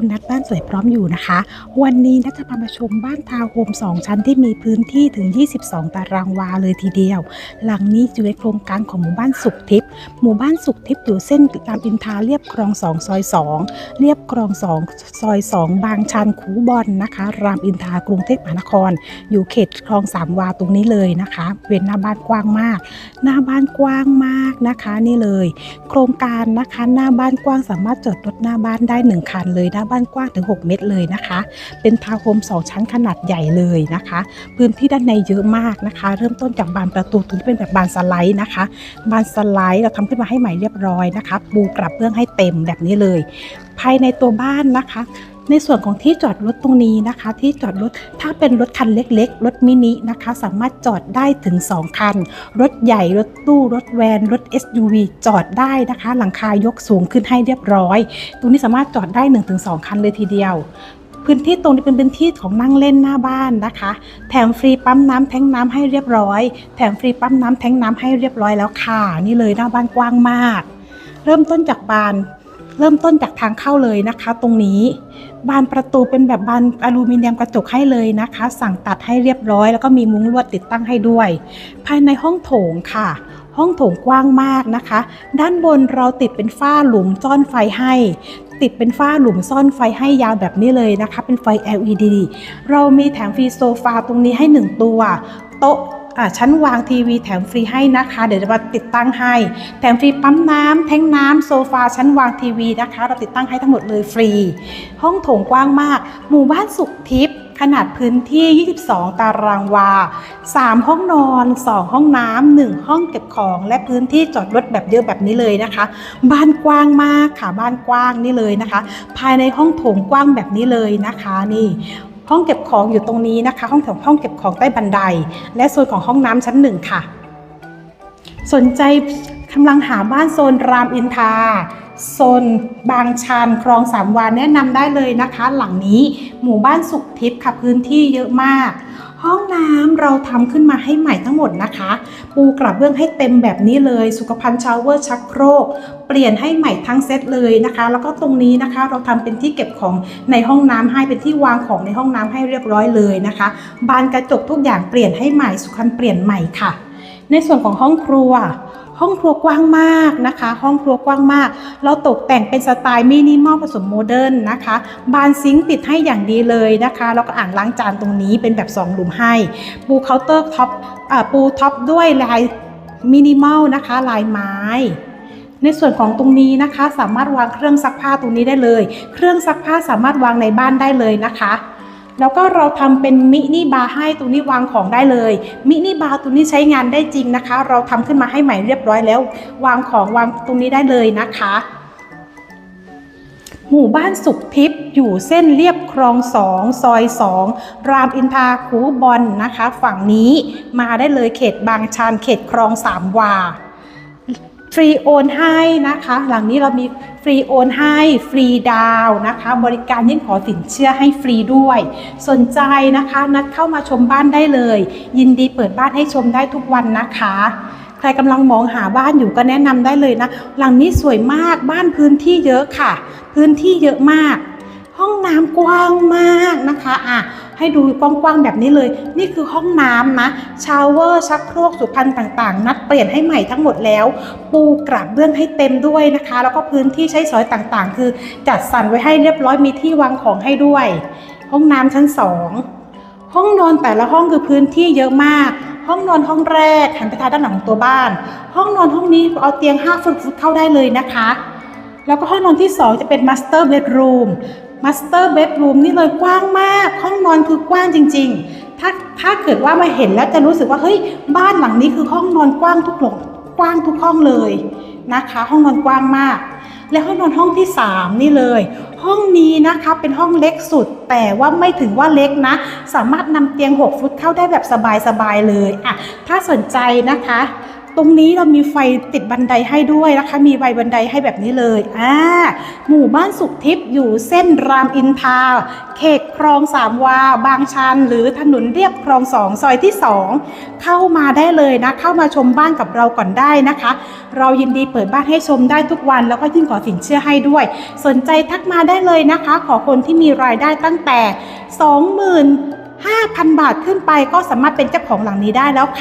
คุณนัดบ้านสวยพร้อมอยู่นะคะ วันนี้นัดจะพามาชมบ้านทาวน์โฮม2 ชั้นที่มีพื้นที่ถึง 22 ตารางวาเลยทีเดียว หลังนี้อยู่ในโครงการของหมู่บ้านสุขทิพย์หมู่บ้านสุขทิพย์อยู่เส้นรามอินทราเรียบคลอง 2 ซอย 2 เรียบคลอง 2 ซอย 2 บางชันคูบอลนะคะ รามอินทรากรุงเทพมหานคร อยู่เขตคลองสามวาตรงนี้เลยนะคะ เว้นหน้าบ้านกว้างมาก หน้าบ้านกว้างมากนะคะนี่เลย โครงการนะคะหน้าบ้านกว้างสามารถจอดรถหน้าบ้านได้ 1 คันเลยหน้าบ้านกว้างถึง 6 เมตรเลยนะคะ เป็นทาวน์โฮม2 ชั้นขนาดใหญ่เลยนะคะ พื้นที่ด้านในเยอะมากนะคะ เริ่มต้นจากบานประตูตรงที่เป็นแบบบานสไลด์นะคะ บานสไลด์เราทำขึ้นมาให้ใหม่เรียบร้อยนะคะ ปูกระเบื้องให้เต็มแบบนี้เลย ภายในตัวบ้านนะคะ ในส่วนของที่จอดรถตรงนี้นะคะ ที่จอดรถถ้าเป็นรถคันเล็ก ๆ รถมินินะคะ สามารถจอดได้ถึง 2 คัน รถใหญ่รถตู้รถแวนรถ SUV จอดได้นะคะ หลังคายกสูงขึ้นให้เรียบร้อย ตรงนี้สามารถจอดได้ 1-2 คันเลยทีเดียวพื้นที่ตรงนี้เป็นพื้นที่ของนั่งเล่นหน้าบ้านนะคะ แถมฟรีปั๊มน้ำแทงน้ำให้เรียบร้อย แถมฟรีปั๊มน้ำแทงน้ำให้เรียบร้อยแล้วค่ะ นี่เลยหน้าบ้านกว้างมาก เริ่มต้นจากบาน เริ่มต้นจากทางเข้าเลยนะคะ ตรงนี้ บานประตูเป็นแบบบานอลูมิเนียมกระจกให้เลยนะคะ สั่งตัดให้เรียบร้อย แล้วก็มีมุ้งลวดติดตั้งให้ด้วย ภายในห้องโถงค่ะ ห้องโถงกว้างมากนะคะ ด้านบนเราติดเป็นฝ้าหลุมซ่อนไฟให้ ติดเป็นฝ้าหลุมซ่อนไฟให้ยาวแบบนี้เลยนะคะ เป็นไฟ LED เรามีแถมฟรีโซฟาตรงนี้ให้ 1 ตัว โต๊ะ อ่าชั้นวางทีวีแถมฟรีให้นะคะ เดี๋ยวจะมาติดตั้งให้ แถมฟรีปั๊มน้ำแท้งน้ำโซฟาชั้นวางทีวีนะคะ เราติดตั้งให้ทั้งหมดเลยฟรี ห้องโถงกว้างมาก หมู่บ้านสุขทิพย์ขนาดพื้นที่ 22 ตารางวา 3 ห้องนอน 2 ห้องน้ำ 1 ห้องเก็บของ และพื้นที่จอดรถแบบเยอะแบบนี้เลยนะคะ บ้านกว้างมากค่ะ บ้านกว้างนี่เลยนะคะ ภายในห้องโถงกว้างแบบนี้เลยนะคะ นี่ ห้องเก็บของอยู่ตรงนี้นะคะ ห้องแถวห้องเก็บของใต้บันได และโซนของห้องน้ำชั้นหนึ่งค่ะ สนใจกำลังหาบ้านโซนรามอินทราโซนบางชันคลองสามวานแนะนำได้เลยนะคะ หลังนี้หมู่บ้านสุขทิพย์ค่ะพื้นที่เยอะมาก ห้องน้ำเราทำขึ้นมาให้ใหม่ทั้งหมดนะคะ ปูกระเบื้องให้เต็มแบบนี้เลย สุขภัณฑ์ชาวเวอร์ชักโครก เปลี่ยนให้ใหม่ทั้งเซตเลยนะคะ แล้วก็ตรงนี้นะคะ เราทำเป็นที่เก็บของในห้องน้ำให้เป็นที่วางของในห้องน้ำให้เรียบร้อยเลยนะคะ บานกระจกทุกอย่างเปลี่ยนให้ใหม่สุขันเปลี่ยนใหม่ค่ะ ในส่วนของห้องครัว ห้องครัวกว้างมากนะคะ ห้องครัวกว้างมาก เราตกแต่งเป็นสไตล์มินิมอลผสมโมเดิร์นนะคะ บานซิงค์ติดให้อย่างดีเลยนะคะ แล้วก็อ่างล้างจานตรงนี้เป็นแบบ 2 หลุมให้ ปูเคาน์เตอร์ท็อปอปูท็อปด้วยลายมินิมอลนะคะ ลายไม้ในส่วนของตรงนี้นะคะ สามารถวางเครื่องซักผ้าตรงนี้ได้เลย เครื่องซักผ้าสามารถวางในบ้านได้เลยนะคะ แล้วก็เราทำเป็นมินิบาร์ให้ตรงนี้วางของได้เลย มินิบาร์ตรงนี้ใช้งานได้จริงนะคะ เราทำขึ้นมาให้ใหม่เรียบร้อยแล้ว วางของวางตรงนี้ได้เลยนะคะหมู่บ้านสุขทิพย์อยู่เส้นเรียบคลองสองซอยสองรามอินทราคูบอลนะคะ ฝั่งนี้มาได้เลยเขตบางชันเขตคลองสามวา ฟรีโอนให้นะคะ หลังนี้เรามีฟรีโอนให้ ฟรีดาวนะคะ บริการยื่นขอสินเชื่อให้ฟรีด้วย สนใจนะคะ นัดเข้ามาชมบ้านได้เลย ยินดีเปิดบ้านให้ชมได้ทุกวันนะคะ ใครกำลังมองหาบ้านอยู่ก็แนะนำได้เลยนะ หลังนี้สวยมากบ้านพื้นที่เยอะค่ะ พื้นที่เยอะมาก ห้องน้ำกว้างมากนะคะอะให้ดูกว้างๆแบบนี้เลย นี่คือห้องน้ำนะชาวเวอร์ชักโครกสุพรรณต่างๆ นัดเปลี่ยนให้ใหม่ทั้งหมดแล้ว ปูกระเบื้องให้เต็มด้วยนะคะ แล้วก็พื้นที่ใช้สอยต่างๆ คือจัดสรรไว้ให้เรียบร้อยมีที่วางของให้ด้วย ห้องน้ำชั้นสองห้องนอนแต่ละห้องคือพื้นที่เยอะมาก ห้องนอนห้องแรกหันไปทางด้านหลังของตัวบ้าน ห้องนอนห้องนี้เอาเตียง5ฟุตฟุตเข้าได้เลยนะคะ แล้วก็ห้องนอนที่ 2 จะเป็นมัสเตอร์เบดรูม Master Bedroom Master Bedroom นี่เลยกว้างมาก ห้องนอนคือกว้างจริง ๆ ถ้าถ้าเกิดว่ามาเห็นแล้วจะรู้สึกว่าเฮ้ยบ้านหลังนี้คือห้องนอนกว้างทุกหลังกว้างทุกห้องเลยนะคะ ห้องนอนกว้างมาก และห้องนอนห้องที่ 3 นี่เลย ห้องนี้นะคะเป็นห้องเล็กสุด แต่ว่าไม่ถึงว่าเล็กนะ สามารถนำเตียง 6 ฟุตเข้าได้แบบสบายๆเลยอะถ้าสนใจนะคะ ตรงนี้เรามีไฟติดบันไดให้ด้วยนะคะ มีไฟบันไดให้แบบนี้เลยอ่าหมู่บ้านสุขทิพย์อยู่เส้นรามอินทาเขตคลองสามวา บางชัน หรือถนนเรียบคลองสองซอยที่สองเข้ามาได้เลยนะ เข้ามาชมบ้านกับเราก่อนได้นะคะ เรายินดีเปิดบ้านให้ชมได้ทุกวัน แล้วก็ยิ่งขอสินเชื่อให้ด้วย สนใจทักมาได้เลยนะคะ ขอคนที่มีรายได้ตั้งแต่25,000 บาทขึ้นไปก็สามารถเป็นเจ้าของหลังนี้ได้แล้วค่ะ